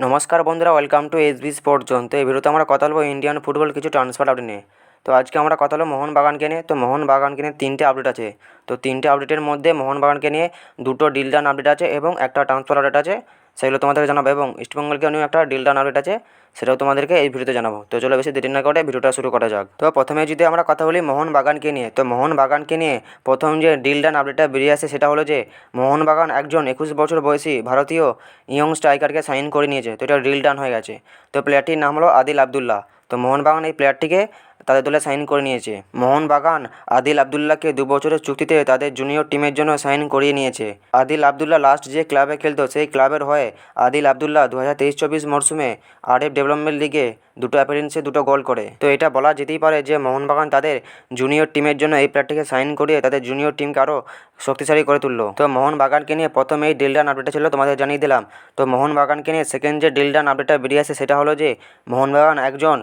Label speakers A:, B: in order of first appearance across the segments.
A: নমস্কার বন্ধুরা welcome to S B sport zone তো এই ভিডিওতে আমরা কথা বলব ইন্ডিয়ান ফুটবল কিছু ট্রান্সফার আপডেট নিয়ে। তো আজকে আমরা কথা বলব মোহনবাগানকে নিয়ে। তো মোহনবাগানকে নিয়ে তিনটে আপডেট আছে। তো তিনটে আপডেটের মধ্যে মোহনবাগানকে নিয়ে দুটো ডিল ডান আপডেট আছে এবং একটা ট্রান্সফার আপডেট আছে। সেগুলো তোমাদেরকে জানাব এবং ইস্টবেঙ্গলকে নিয়েও একটা ডিল ডান আপডেট আছে। সেটাও তোমাদেরকে এই ভিডিওতে জানাব। তো চলো বেশি দেরি না করে ভিডিওটা শুরু করা যাক। তো প্রথমে যদি আমরা কথা বলি মোহনবাগানকে নিয়ে, তো মোহনবাগানকে নিয়ে প্রথম যে ডিল ডান আপডেটটা বেরিয়ে আসে সেটা হলো যে মোহনবাগান একজন একুশ বছর বয়সী ভারতীয় ইয়ং স্ট্রাইকারকে সাইন করে নিয়েছে। তো এটা ডিল ডান হয়ে গেছে। তো প্লেয়ারটির নাম হলো আদিল আবদুল্লাহ। তো মোহনবাগান এই প্লেয়ারটিকে তাদের দলে সাইন করে নিয়েছে। মোহনবাগান, আদিল আবদুল্লাহকে দু বছরের চুক্তিতে তাদের জুনিয়র টিমের জন্য সাইন করিয়ে নিয়েছে। আদিল আবদুল্লাহ লাস্ট যে ক্লাবে খেলতো, সেই ক্লাবের হয়ে আদিল আবদুল্লাহ দু হাজার তেইশ চব্বিশ মরশুমে আরএফ ডেভেলপমেন্ট লিগে দুটো অ্যাপিয়ারেন্সে দুটো গোল করে। তো এটা বলা যেতেই পারে যে, মোহনবাগান তাদের জুনিয়র টিমের জন্য এই প্লেয়ারটিকে সাইন করিয়ে তাদের জুনিয়র টিমকে আরও শক্তিশালী করে তুললো। তো মোহনবাগানকে নিয়ে প্রথম এই ডিল ডান আপডেটটা ছিল, তোমাদের জানিয়ে দিলাম। তো মোহনবাগানকে নিয়ে সেকেন্ড যে ডিল ডান আপডেটটা বেরিয়ে আসে, সেটা হলো যে, মোহনবাগান একজন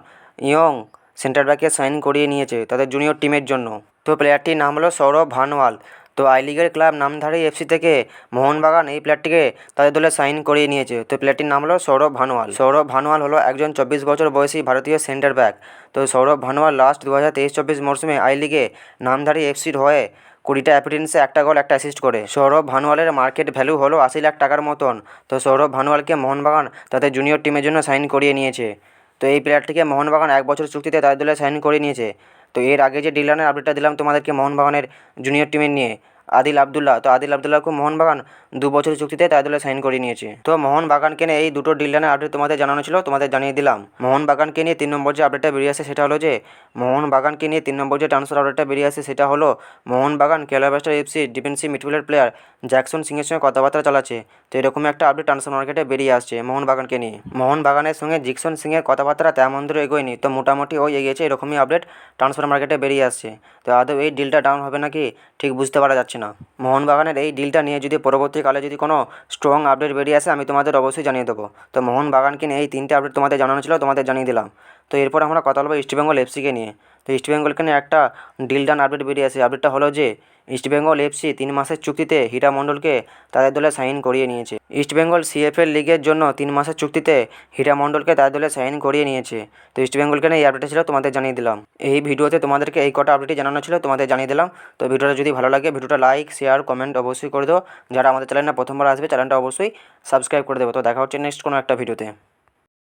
A: ইয়ং সেন্টার ব্যাকে সাইন করিয়ে নিয়েছে তাদের জুনিয়র টিমের জন্য। তো প্লেয়ারটির নাম হলো সৌরভ ভানওয়াল। তো আই লিগের ক্লাব নামধারী এফসি থেকে মোহনবাগান এই প্লেয়ারটিকে তাদের দলে সাইন করিয়ে নিয়েছে। তো প্লেয়ারটির নাম হলো সৌরভ ভানওয়াল। সৌরভ ভানওয়াল হলো একজন চব্বিশ বছর বয়সী ভারতীয় সেন্টার ব্যাক তো সৌরভ ভানওয়াল লাস্ট দু হাজার তেইশ চব্বিশ মরশুমে আই লিগে নামধারী এফসির হয়ে কুড়িটা অ্যাপিটেন্সে একটা গোল একটা অ্যাসিস্ট করে। সৌরভ ভানুয়ালের মার্কেট ভ্যালু হলো আশি লাখ টাকার মতন। তো সৌরভ ভানুয়ালকে মোহনবাগান তাদের জুনিয়র টিমের জন্য সাইন করিয়ে নিয়েছে। তো এই প্লেয়ারটিকে মোহনবাগান এক বছর চুক্তিতে তাদের দলে সাইন করে নিয়েছে। তো এর আগে যে ডিলানের আপডেটটা দিলাম তোমাদেরকে মোহনবাগানের জুনিয়র টিমের নিয়ে আদিল আবদুল্লাহ। তো আদিল আবদুল্লাহকে মোহনবাগান দু বছরের চুক্তিতে দলে সাইন করে নিয়েছে। তো মোহনবাগানকে নিয়ে এই দুটো ডিলানের আপডেট তোমাদের জানানো ছিল, তোমাদের জানিয়ে দিলাম। মোহনবাগানকে নিয়ে তিন নম্বর যে আপডেটটা বেরিয়ে আসে সেটা হলো যে মোহনবাগানকে নিয়ে তিন নম্বর যে ট্রান্সফার আপডেটটা বেরিয়ে আসে সেটা হলো Mohun Bagan Kerala Blasters FC defensive midfielder player Jackson সিংয়ের সঙ্গে কথাবার্তা চালাচ্ছে। তো এরকমই একটা আপডেট ট্রান্সফার মার্কেটে বেরিয়ে আসছে মোহনবাগানকে নিয়ে। মোহনবাগানের সঙ্গে জিকসন সিংয়ের কথাবার্তা তেমন দূর এগোয়নি, তো মোটামুটি ওই এগিয়েছে, এরকমই আপডেট ট্রান্সফার মার্কেটে বেরিয়ে আসছে। তো আদৌ এই ডিলটা ডাউন হবে নাকি, ঠিক বুঝতে পারা যাচ্ছে না। মোহনবাগানের এই ডিলটা নিয়ে যদি পরবর্তীকালে যদি কোনো স্ট্রং আপডেট বেরিয়ে আসে, আমি তোমাদের অবশ্যই জানিয়ে দেবো। তো মোহনবাগানকে নিয়ে এই তিনটে আপডেট তোমাদের জানানো ছিল, তোমাদের জানিয়ে দিলাম। তো এরপর আমরা কথা বলব ইস্টবেঙ্গল এফসিকে নিয়ে। তো ইস্টবেঙ্গলকে নিয়ে একটা ডিল ডান আপডেট বেরিয়ে আসে আপডেটটা হলো যে ইস্টবেঙ্গল এফসি তিন মাসের চুক্তিতে হীরা মণ্ডলকে তাদের দলে সাইন করিয়ে নিয়েছে। ইস্টবেঙ্গল সিএফএল লিগের জন্য তিন মাসের চুক্তিতে হীরা মণ্ডলকে তাদের দলে সাইন করিয়ে নিয়েছে। তো ইস্টবেঙ্গলকে নিয়ে এই আপডেটটা ছিল, তোমাদের জানিয়ে দিলাম। এই ভিডিওতে তোমাদেরকে এই কটা আপডেটই জানানো ছিল, তোমাদের জানিয়ে দিলাম। তো ভিডিওটা যদি ভালো লাগে, ভিডিওটা লাইক শেয়ার কমেন্ট অবশ্যই করে দেবো যারা আমাদের চ্যানেলটা প্রথমবার আসবে চ্যানেলটা অবশ্যই সাবস্ক্রাইব করে দেবো। তো দেখা হচ্ছে নেক্সট কোনো একটা ভিডিওতে